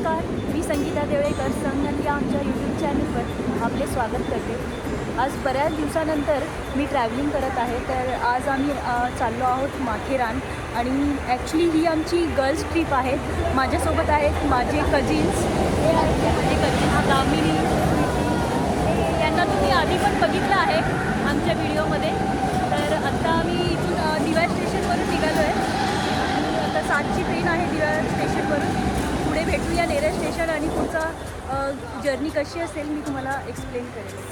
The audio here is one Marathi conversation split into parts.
नमस्कार. मी संगीता देवळेकर संगत या आमच्या यूट्यूब चॅनलवर आपले स्वागत करते. आज बऱ्याच दिवसानंतर मी ट्रॅव्हलिंग करत आहे. तर आज आम्ही चाललो आहोत माथेरान आणि ॲक्च्युली ही आमची गर्ल्स ट्रीप आहे. माझ्यासोबत आहेत माझे कजिन्स माझे कजिन्स दामिनी यांना तुम्ही आधी पण बघितलं आहे आमच्या व्हिडिओमध्ये. तर आत्ता आम्ही इथून दिव्या दिवा स्टेशनवरून निघालो आहे आणि आता सातची ट्रेन आहे दिवा स्टेशनवरून भेटूया नेरळ स्टेशन आणि पुढचा जर्नी कशी असेल मी तुम्हाला एक्सप्लेन करेन.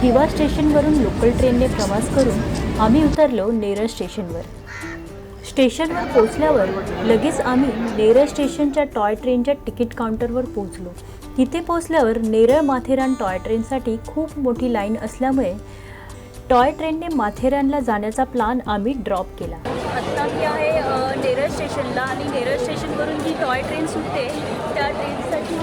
दिवा स्टेशनवरून लोकल ट्रेनने प्रवास करून आम्ही उतरलो नेरळ स्टेशनवर स्टेशनवर पोहोचल्यावर लगेच आम्ही नेरळ स्टेशनच्या टॉय ट्रेनच्या तिकीट काउंटरवर पोचलो तिथे पोचल्यावर नेरळ माथेरान टॉय ट्रेनसाठी खूप मोठी लाईन असल्यामुळे टॉय ट्रेनने माथेरानला जाण्याचा प्लान आम्ही ड्रॉप केला. आत्ता मी आहे नेरळ स्टेशनला आणि नेरळ स्टेशनवरून जी टॉय ट्रेन सुटते त्या ट्रेनसाठी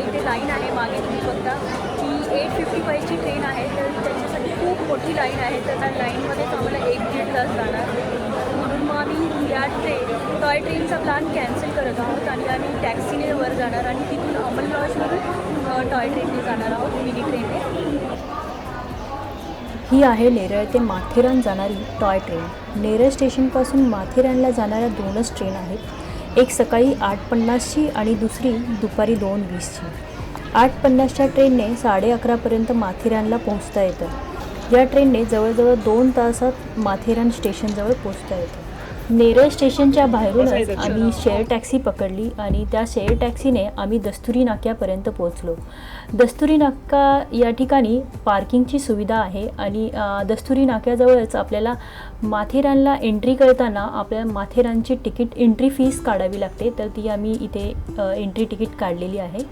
इथे लाईन आहे मागे तुम्ही बघता. की एट फिफ्टी फायची ट्रेन आहे तर त्याच्यासाठी खूप मोठी लाईन आहे तर त्या लाईनमध्येच आम्हाला एक दीड तास जाणार. म्हणून मग आम्ही या ट्रेन टॉय ट्रेनचा प्लॅन कॅन्सल करत आहोत आणि आम्ही टॅक्सीने वर जाणार आणि तिथून अमल टॉय ट्रेनने जाणार आहोत मिनी ट्रेनने. ही आहे नेरळ ते माथेरान जाणारी टॉय ट्रेन. नेरळ स्टेशनपासून माथेरानला जाणाऱ्या दोनच ट्रेन आहेत. एक सकाळी आठ पन्नासची आणि दुसरी दुपारी दोन वीसची. आठ पन्नासच्या ट्रेनने साडे अकरापर्यंत माथेरानला पोहोचता येतं. या ट्रेनने जवळजवळ दोन तासात माथेरान स्टेशनजवळ पोहोचता येतं. नेरळ स्टेशनच्या बाहेरूनच आम्ही शेअर टॅक्सी पकडली आणि त्या शेअर टॅक्सीने आम्ही दस्तुरी नाक्यापर्यंत पोहोचलो. दस्तुरी नाका या ठिकाणी पार्किंगची सुविधा आहे आणि दस्तुरी नाक्याजवळच आपल्याला माथेरानला एंट्री करताना आपल्या माथेरानची तिकीट एंट्री फीस काढावी लागते. तर ती आम्ही इथे एंट्री तिकीट काढलेली आहे.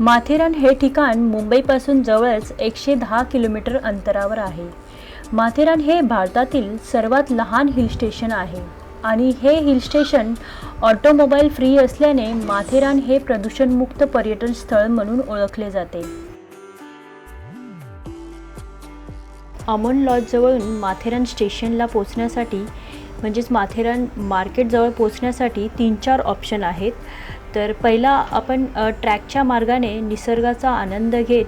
माथेरान हे ठिकाण मुंबईपासून जवळच एकशे दहा किलोमीटर अंतरावर आहे. माथेरान हे भारतातील सर्वात लहान हिल स्टेशन आहे आणि हे हिल स्टेशन ऑटोमोबाईल फ्री असल्याने माथेरान हे प्रदूषणमुक्त पर्यटन स्थळ म्हणून ओळखले जाते. अमन लॉजजवळून माथेरान स्टेशनला पोचण्यासाठी म्हणजेच माथेरान मार्केटजवळ पोचण्यासाठी तीन चार ऑप्शन आहेत. तर पहिला आपण ट्रॅकच्या मार्गाने निसर्गाचा आनंद घेत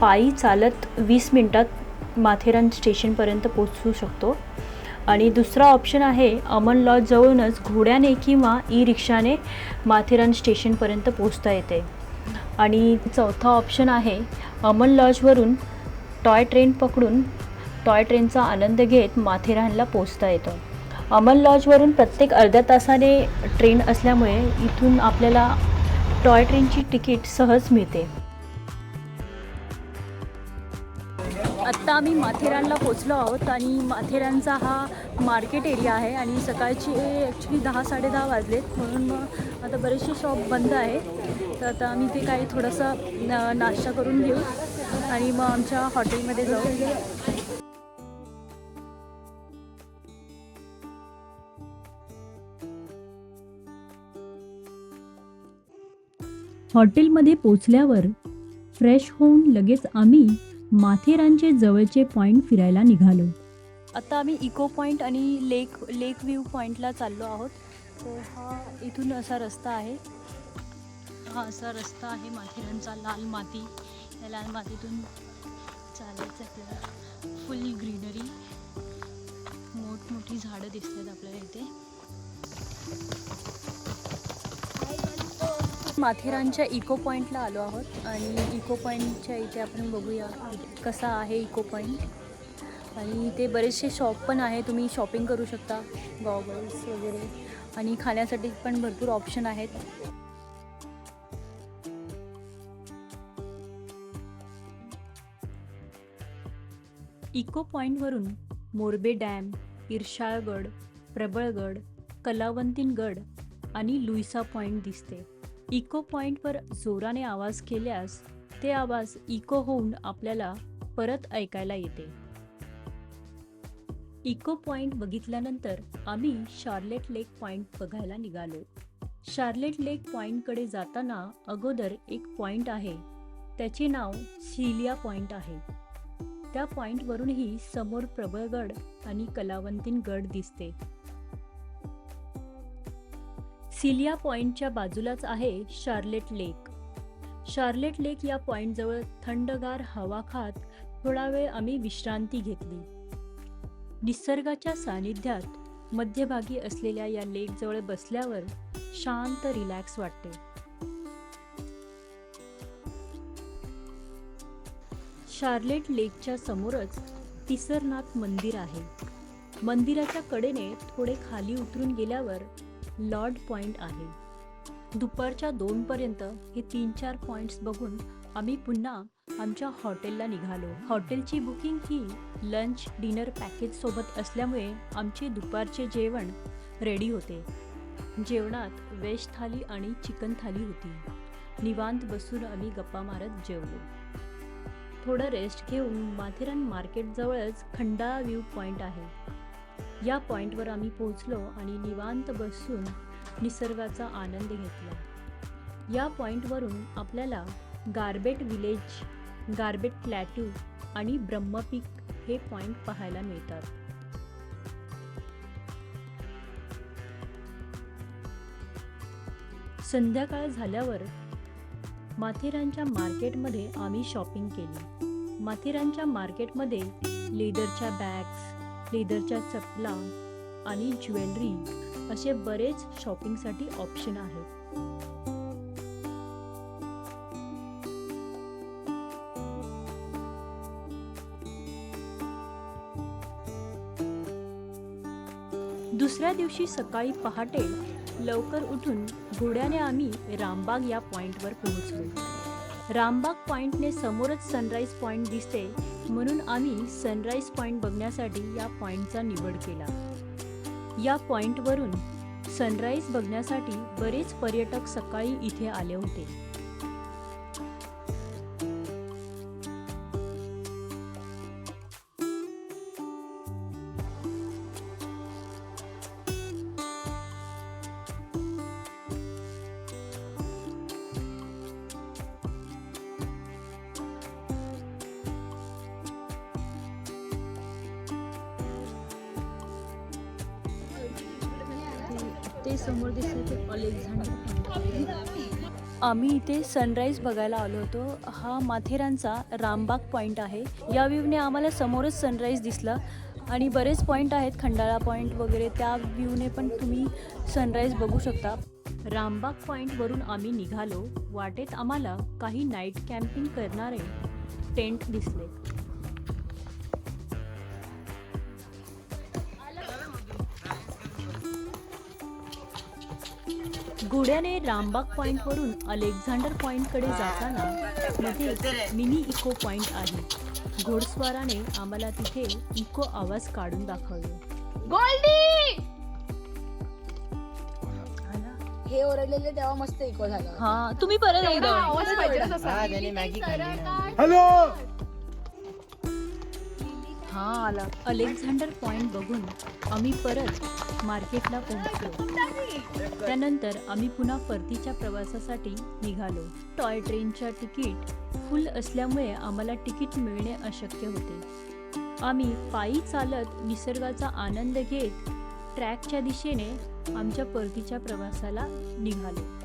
पायी चालत वीस मिनटात माथेरान स्टेशनपर्यंत पोचू शकतो. आणि दुसरा ऑप्शन आहे अमन लॉजजवळूनच घोड्याने किंवा ई रिक्षाने माथेरान स्टेशनपर्यंत पोचता येते. आणि चौथा ऑप्शन आहे अमन लॉजवरून टॉय ट्रेन पकडून टॉय ट्रेनचा आनंद घेत माथेरानला पोचता येतं. अमल लॉजवरून प्रत्येक अर्ध्या तासाने ट्रेन असल्यामुळे इथून आपल्याला टॉय ट्रेनची तिकीट सहज मिळते. आत्ता आम्ही माथेरानला पोचलो आहोत आणि माथेरानचा हा मार्केट एरिया आहे आणि सकाळची ॲक्च्युली दहा साडेदहा वाजलेत म्हणून मग आता बरेचसे शॉप बंद आहे तर आता आम्ही ते काही थोडंसं नाश्ता करून घेऊ आणि मग आमच्या हॉटेलमध्ये जाऊ. हॉटेलमध्ये पोचल्यावर फ्रेश होऊन लगेच आम्ही माथेरानचे जवळचे पॉईंट फिरायला निघालो. आता आम्ही इको पॉईंट आणि लेक लेक व्ह्यू पॉईंटला चाललो आहोत. तर हा इथून असा रस्ता आहे. हा असा रस्ता आहे माथेरानचा लाल माती. या लाल मातीतून चालायचं आपल्याला फुल ग्रीनरी मोठमोठी झाडं दिसतात आपल्याला इथे. माथेरानच्या इको पॉईंटला आलो आहोत आणि इको पॉईंटच्या इथे आपण बघूया कसा आहे इको पॉईंट आणि इथे बरेचसे शॉप पण आहे तुम्ही शॉपिंग करू शकता गॉगल्स वगैरे. आणि खाण्यासाठी पण भरपूर ऑप्शन आहेत. इको पॉईंटवरून मोरबे डॅम इर्शाळगड प्रबळगड कलावंतीनगड आणि लुईसा पॉईंट दिसते. इको पॉईंटवर जोराने आवाज केल्यास ते आवाज इको होऊन आपल्याला परत ऐकायला येते. इको पॉईंट बघितल्यानंतर आम्ही शार्लेट लेक पॉईंट बघायला निघालो. शार्लेट लेक पॉईंटकडे जाताना अगोदर एक पॉईंट आहे. त्याचे नाव सिलिया पॉईंट आहे. त्या पॉइंटवरूनही समोर प्रबळगड आणि कलावंतीन गड दिसते. सिलिया पॉइंटच्या बाजूलाच आहे शार्लेट लेक. शार्लेट लेक या पॉइंटजवळ थंडगार हवा खात थोडा वेळ आम्ही विश्रांती घेतली. निसर्गाच्या सानिध्यात मध्यभागी असलेल्या या लेकजवळ बसल्यावर शांत रिलॅक्स वाटते. शार्लेट लेकच्या समोरच तिसरनाथ मंदिर आहे. मंदिराच्या कडेने थोडे खाली उतरून गेल्यावर लॉर्ड पॉइंट आहे. दुपारच्या दोनपर्यंत हे तीन चार पॉइंट्स बघून आम्ही पुन्हा आमच्या हॉटेलला निघालो. हॉटेलची बुकिंग ही लंच डिनर पॅकेज सोबत असल्यामुळे आमचे दुपारचे जेवण रेडी होते. जेवणात वेज थाली आणि चिकन थाली होती. निवांत बसून आम्ही गप्पा मारत जेवलो. थोडं रेस्ट घेऊन माथेरान मार्केटजवळच खंडाळा व्ह्यू पॉईंट आहे. या पॉईंटवर आम्ही पोहोचलो आणि निवांत बसून निसर्गाचा आनंद घेतला. या पॉईंटवरून आपल्याला गार्बेट विलेज गार्बेट प्लॅट्यू आणि ब्रह्मपीक हे पॉईंट पाहायला मिळतात. संध्याकाळ झाल्यावर माथेरानच्या मार्केटमध्ये आम्ही शॉपिंग केली. माथेरानच्या मार्केटमध्ये लेदरच्या बॅग्स लेदरच्या चपला आणि ज्वेलरी असे बरेच शॉपिंगसाठी ऑप्शन आहेत. दुसऱ्या दिवशी सकाळी पहाटे लवकर उठून घोड्याने आम्ही रामबाग या पॉइंटवर पोहोचलो. रामबाग पॉइंटने समोरच सनराईज पॉइंट दिसते म्हणून आम्ही सनराईज पॉइंट बघण्यासाठी या पॉइंटचा निवड केला. या पॉइंटवरून सनराईज बघण्यासाठी बरेच पर्यटक सकाळी इथे आले होते. ते समोर दिसते ते अलेक्झांडर. आम्ही इथे सनराईज बघायला आलो होतो. हा माथेरानचा रामबाग पॉईंट आहे. या व्ह्यूने आम्हाला समोरच सनराईज दिसला. आणि बरेच पॉईंट आहेत खंडाळा पॉईंट वगैरे. त्या व्ह्यूने पण तुम्ही सनराईज बघू शकता. रामबाग पॉईंटवरून आम्ही निघालो. वाटेत आम्हाला काही नाईट कॅम्पिंग करणारे टेंट दिसले. घोड्याने रामबाग पॉइंटवरून अलेक्झांडर पॉइंटकडे जाताना मध्ये मिनी इको पॉइंट आहे. घोडस्वाराने आम्हाला तिथे इको आवाज काढून दाखवले. गोल्डी! हे ओरडलेले तेव्हा मस्त इको झालं. हा तुम्ही परत एकदा आवाज पाहिजे. हा हॅलो हा आला. अलेक्झांडर पॉइंट बघून आम्ही परत मार्केटला पोहोचलो. त्यानंतर आम्ही पुन्हा परतीच्या प्रवासासाठी निघालो. टॉय ट्रेनच्या तिकीट फुल असल्यामुळे आम्हाला तिकीट मिळणे अशक्य होते. आम्ही पायी चालत निसर्गाचा आनंद घेत ट्रॅकच्या दिशेने आमच्या परतीच्या प्रवासाला निघालो.